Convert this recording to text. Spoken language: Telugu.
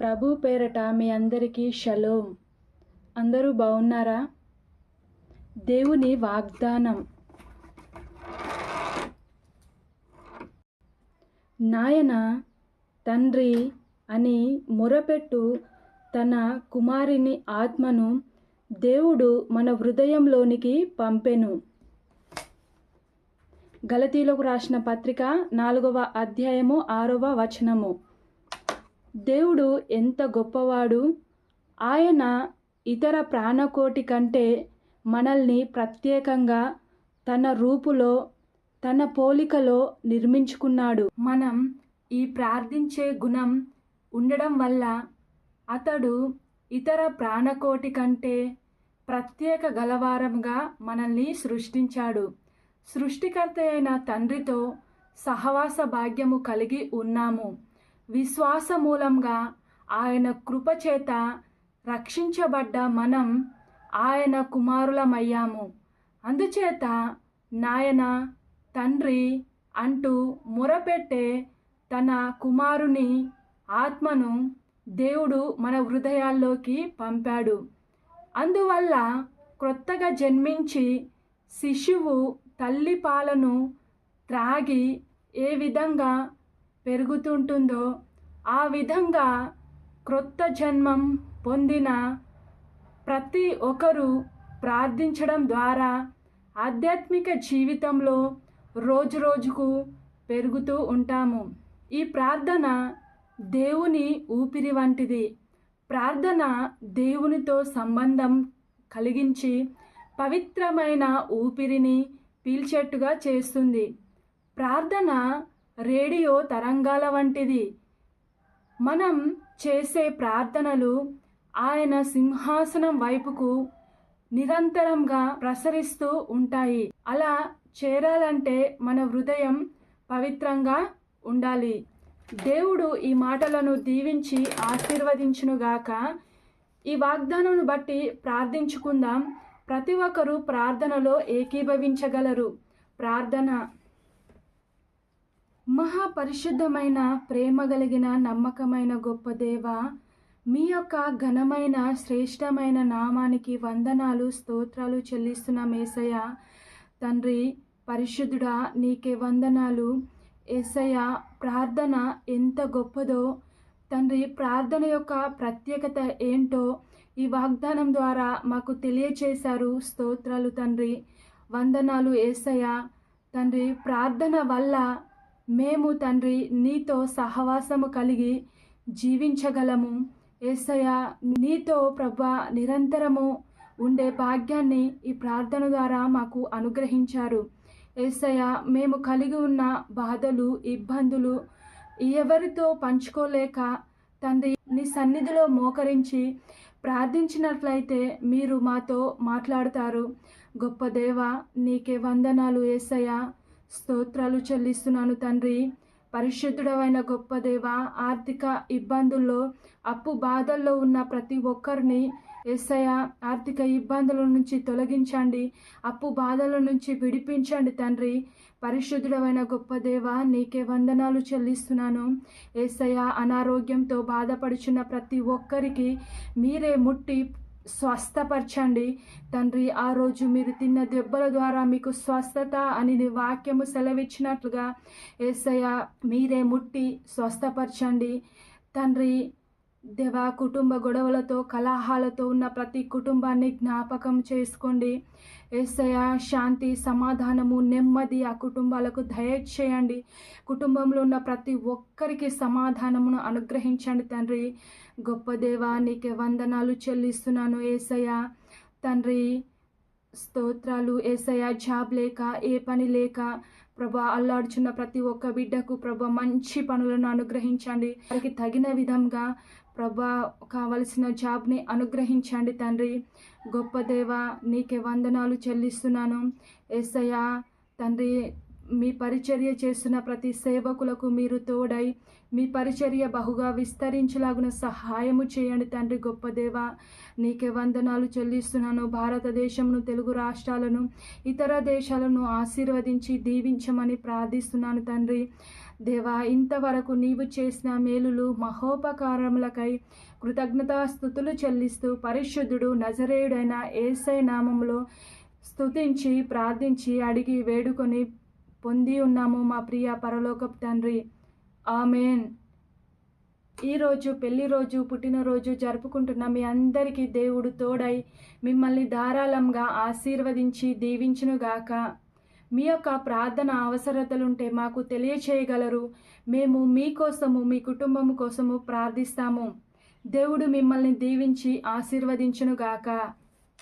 ప్రభు పేరట మీ అందరికీ షలోం. అందరూ బాగున్నారా దేవుని వాగ్దానం. నాయన తండ్రి అని మొరపెట్టు తన కుమారిని ఆత్మను దేవుడు మన హృదయంలోనికి పంపెను. గలతీలకు రాసిన పత్రిక నాలుగవ అధ్యాయము ఆరవ వచనము. దేవుడు ఎంత గొప్పవాడు? ఆయన ఇతర ప్రాణకోటి కంటే మనల్ని ప్రత్యేకంగా తన రూపులో తన పోలికలో నిర్మించుకున్నాడు. మనం ఈ ప్రార్థించే గుణం ఉండడం వల్ల అతడు ఇతర ప్రాణకోటి కంటే ప్రత్యేక గలవారంగా మనల్ని సృష్టించాడు. సృష్టికర్త అయిన తండ్రితో సహవాస భాగ్యము కలిగి ఉన్నాము. విశ్వాస మూలంగా ఆయన కృపచేత రక్షించబడ్డ మనం ఆయన కుమారులమయ్యాము. అందుచేత నాయన తండ్రి అంటూ మొరపెట్టే తన కుమారుని ఆత్మను దేవుడు మన హృదయాల్లోకి పంపాడు. అందువల్ల క్రొత్తగా జన్మించి శిశువు తల్లి పాలను త్రాగి ఏ విధంగా పెరుగుతుంటుందో ఆ విధంగా క్రొత్త జన్మం పొందిన ప్రతి ఒక్కరూ ప్రార్థించడం ద్వారా ఆధ్యాత్మిక జీవితంలో రోజు రోజుకు పెరుగుతూ ఉంటాము. ఈ ప్రార్థన దేవుని ఊపిరి వంటిది. ప్రార్థన దేవునితో సంబంధం కలిగించి పవిత్రమైన ఊపిరిని పీల్చేట్టుగా చేస్తుంది. ప్రార్థన రేడియో తరంగాల వంటిది. మనం చేసే ప్రార్థనలు ఆయన సింహాసనం వైపుకు నిరంతరంగా ప్రసరిస్తూ ఉంటాయి. అలా చేరాలంటే మన హృదయం పవిత్రంగా ఉండాలి. దేవుడు ఈ మాటలను దీవించి ఆశీర్వదించునుగాక. ఈ వాగ్దానం బట్టి ప్రార్థించుకుందాం. ప్రతి ఒక్కరూ ప్రార్థనలో ఏకీభవించగలరు. ప్రార్థన మహాపరిశుద్ధమైన ప్రేమ కలిగిన నమ్మకమైన గొప్ప దేవ మీ యొక్క ఘనమైన శ్రేష్టమైన నామానికి వందనాలు స్తోత్రాలు చెల్లిస్తున్న మేసయ్య తండ్రి పరిశుద్ధుడా నీకే వందనాలు. ఏసయ్య ప్రార్థన ఎంత గొప్పదో. తండ్రి ప్రార్థన యొక్క ప్రత్యేకత ఏంటో ఈ వాగ్దానం ద్వారా మాకు తెలియచేశారు. స్తోత్రాలు తండ్రి. వందనాలు ఏసయ్య. తండ్రి ప్రార్థన వల్ల మేము తండ్రి నీతో సహవాసము కలిగి జీవించగలము. ఏసయ నీతో ప్రభ నిరంతరము ఉండే భాగ్యాన్ని ఈ ప్రార్థన ద్వారా మాకు అనుగ్రహించారు. ఏసయ మేము కలిగి ఉన్న బాధలు ఇబ్బందులు ఎవరితో పంచుకోలేక తండ్రి నీ సన్నిధిలో మోకరించి ప్రార్థించినట్లయితే మీరు మాతో మాట్లాడతారు. గొప్ప దేవ నీకే వందనాలు ఏసయ్యా. స్తోత్రాలు చెల్లిస్తున్నాను తండ్రి. పరిశుద్ధుడమైన గొప్ప దేవ ఆర్థిక ఇబ్బందుల్లో అప్పు బాధల్లో ఉన్న ప్రతి ఒక్కరిని ఎస్ఐ ఆర్థిక ఇబ్బందుల నుంచి తొలగించండి అప్పు బాధల నుంచి విడిపించండి తండ్రి. పరిశుద్ధుడమైన గొప్ప దేవ నీకే వందనాలు చెల్లిస్తున్నాను. ఏసయ్య అనారోగ్యంతో బాధపడుచున్న ప్రతి ఒక్కరికి మీరే ముట్టి స్వస్థపరచండి. తండ్రి ఆ రోజు మీరు తిన్న దెబ్బల ద్వారా మీకు స్వస్థత అని వాక్యము సెలవిచ్చినట్లుగా ఏసయ్య మీరే ముట్టి స్వస్థపరచండి. తండ్రి దేవా కుటుంబ గొడవలతో కలహాలతో ఉన్న ప్రతి కుటుంబాన్ని జ్ఞాపకం చేసుకోండి. ఏసయ శాంతి సమాధానము నెమ్మది ఆ కుటుంబాలకు దయచేయండి. కుటుంబంలో ఉన్న ప్రతి ఒక్కరికి సమాధానమును అనుగ్రహించండి తండ్రి. గొప్ప దేవా నీకే వందనాలు చెల్లిస్తున్నాను ఏసయ తండ్రి స్తోత్రాలు ఏసయ జాబ్ లేక ఏ పని లేక ప్రభా అల్లాడుచున్న ప్రతి ఒక్క బిడ్డకు ప్రభా మంచి పనులను అనుగ్రహించండి. వారికి తగిన విధంగా ప్రభా కావలసిన జాబ్ని అనుగ్రహించండి తండ్రి. గొప్ప దేవ నీకే వందనాలు చెల్లిస్తున్నాను. ఏసయ్య తండ్రి మీ పరిచర్య చేస్తున్న ప్రతి సేవకులకు మీరు తోడై మీ పరిచర్య బహుగా విస్తరించలాగున సహాయము చేయండి తండ్రి గొప్ప దేవ. నీకే వందనాలు చెల్లిస్తున్నాను. భారతదేశమును తెలుగు రాష్ట్రాలను ఇతర దేశాలను ఆశీర్వదించి దీవించమని ప్రార్థిస్తున్నాను తండ్రి. దేవా ఇంతవరకు నీవు చేసిన మేలులు మహోపకారములకై కృతజ్ఞతాస్థుతులు చెల్లిస్తూ పరిశుద్ధుడు నజరేయుడైన ఏసై నామంలో స్తుతించి ప్రార్థించి అడిగి వేడుకొని పొంది ఉన్నాము మా ప్రియ పరలోకపు తండ్రి. ఆమెన్. ఈరోజు పెళ్ళి రోజు పుట్టినరోజు జరుపుకుంటున్న మీ అందరికీ దేవుడు తోడై మిమ్మల్ని ధారాళంగా ఆశీర్వదించి దీవించునుగాక. మీ యొక్క ప్రార్థన అవసరతలుంటే మాకు తెలియచేయగలరు. మేము మీకోసము మీ కుటుంబం కోసము ప్రార్థిస్తాము. దేవుడు మిమ్మల్ని దీవించి ఆశీర్వదించునుగాక.